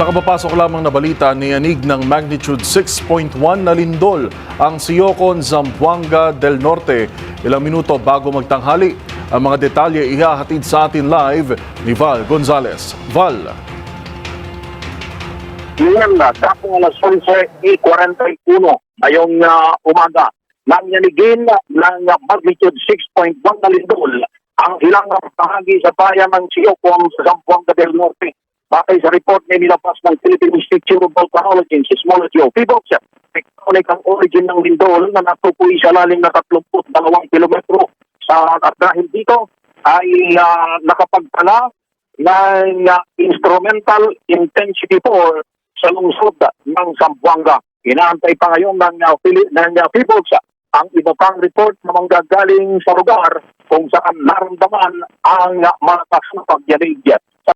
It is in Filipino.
Sa kabapasok lamang na balita, niyanig ng magnitude 6.1 na lindol ang Siocon, Zamboanga del Norte. Ilang minuto bago magtanghali, ang mga detalye ihahatid sa atin live ni Val Gonzalez. Val. Ngayon na, tapos alas 11.41 ngayong uh, umaga, nang yanigin ng magnitude 6.1 na lindol ang ilang bahagi sa bayan ng Siocon sa Zamboanga del Norte. Batay sa report na nilabas ng Philippine Institute of Volcanology and Seismology o PIVOX, tectonic ang origin ng lindol na natukoy sa lalim na 32 kilometro. Sa, at dahil dito ay uh, nakapagtala ng uh, instrumental intensity 4 sa lungsod ng Zamboanga. Inaantay pa ngayon ng, uh, Pili- ng uh, ang iba pang report na manggagaling sa lugar kung saan naramdaman ang uh, malakas na pagyanig.